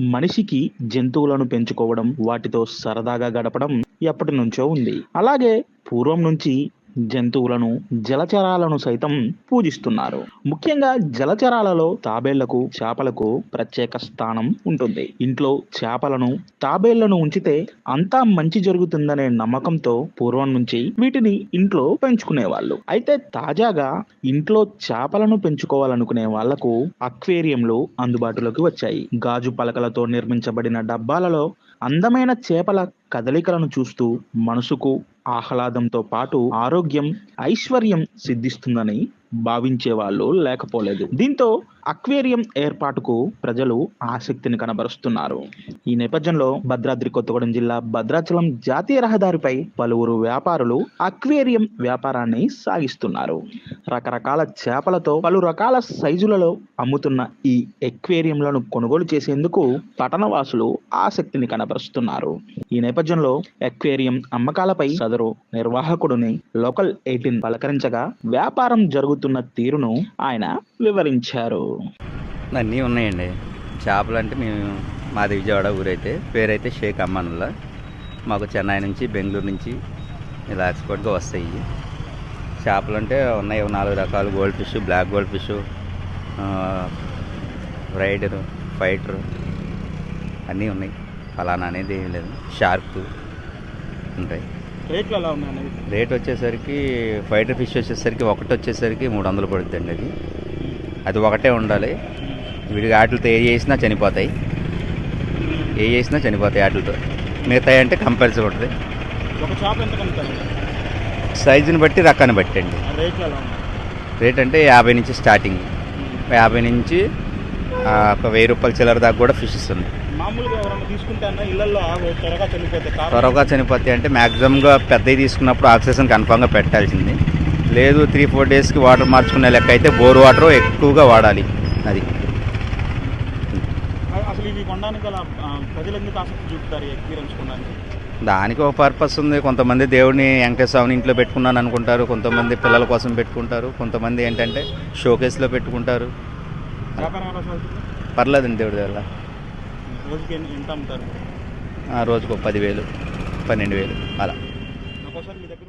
మనిషికి జంతువులను పెంచుకోవడం వాటితో సరదాగా గడపడం ఎప్పటి నుంచో ఉంది. అలాగే పూర్వం నుంచి జంతువులను జలచరాలను సైతం పూజిస్తున్నారు. ముఖ్యంగా జలచరాలలో తాబేళ్ళకు చేపలకు ప్రత్యేక స్థానం ఉంటుంది. ఇంట్లో చేపలను తాబేళ్ళను ఉంచితే అంతా మంచి జరుగుతుందనే నమ్మకంతో పూర్వం నుంచి వీటిని ఇంట్లో పెంచుకునేవాళ్ళు. అయితే తాజాగా ఇంట్లో చేపలను పెంచుకోవాలనుకునే వాళ్ళకు అక్వేరియంలు అందుబాటులోకి వచ్చాయి. గాజు పలకలతో నిర్మించబడిన డబ్బాలలో అందమైన చేపల కదలికలను చూస్తూ మనసుకు ఆహ్లాదంతో పాటు ఆరోగ్యం ఐశ్వర్యం సిద్ధిస్తుందని భావించే వాళ్ళు లేకపోలేదు. దీంతో అక్వేరియం ఏర్పాటుకు ప్రజలు ఆసక్తిని కనబరుస్తున్నారు. ఈ నేపథ్యంలో భద్రాద్రి కొత్తగూడెం జిల్లా భద్రాచలం జాతీయ రహదారిపై పలువురు వ్యాపారులు అక్వేరియం వ్యాపారాన్ని సాగిస్తున్నారు. రకరకాల చేపలతో పలు రకాల సైజులలో అమ్ముతున్న ఈ ఎక్వేరియంలను కొనుగోలు చేసేందుకు పట్టణవాసులు ఆసక్తిని కనబరుస్తున్నారు. ఈ నేపథ్యంలో ఎక్వేరియం అమ్మకాలపై సదరు నిర్వాహకుడిని లోకల్ ఎయిటీన్ పలకరించగా వ్యాపారం జరుగుతున్న తీరును ఆయన వివరించారు. అన్నీ ఉన్నాయండి. చేపలు అంటే మేము మాది విజయవాడ ఊరైతే పేరైతే షేక్ అమ్మానుల్లా. మాకు చెన్నై నుంచి బెంగళూరు నుంచి ఇలా ఎక్స్పోర్ట్గా వస్తాయి. చేపలు అంటే ఉన్నాయి నాలుగు రకాలు. Goldfish black goldfish rider fighter అన్నీ ఉన్నాయి. ఫలానా అనేది ఏం లేదు. షార్క్ ఉంటాయి. రేట్లు ఎలా ఉన్నాయి రేట్ వచ్చేసరికి ఫైటర్ ఫిష్ వచ్చేసరికి ఒకటి వచ్చేసరికి మూడు వందలు పడుతుందండి అది. అది ఒకటే ఉండాలి. వీడికి వాటితో ఏ చేసినా చనిపోతాయి. ఏ చేసినా చనిపోతాయి వాటితో మిగతాయి అంటే కంపల్సరీ ఉంటుంది. ఒక చేప ఎంత కమ్ముతారు సైజుని బట్టి రకాన్ని బట్టి అండి. రేట్ అంటే యాభై నుంచి స్టార్టింగ్. యాభై నుంచి ఒక వెయ్యి రూపాయల చిల్లర దాకా కూడా అన్న ఇళ్ళలో త్వరగా చనిపోతే త్వరగా చనిపోతాయి అంటే మ్యాక్సిమంగా పెద్దవి తీసుకున్నప్పుడు ఆక్సిజన్ కన్ఫామ్గా పెట్టాల్సింది. లేదు త్రీ ఫోర్ డేస్కి వాటర్ మార్చుకునే లెక్క అయితే బోర్ వాటర్ ఎక్కువగా వాడాలి అది. దానికి ఒక పర్పస్ ఉంది. కొంతమంది దేవుడిని వెంకటేశ్వరని ఇంట్లో పెట్టుకున్నాను అనుకుంటారు. కొంతమంది పిల్లల కోసం పెట్టుకుంటారు. కొంతమంది ఏంటంటే షోకేస్లో పెట్టుకుంటారు. పర్లేదండి దేవుడి వల్ల రోజుకి పదివేలు పన్నెండు వేలు అలా. దగ్గర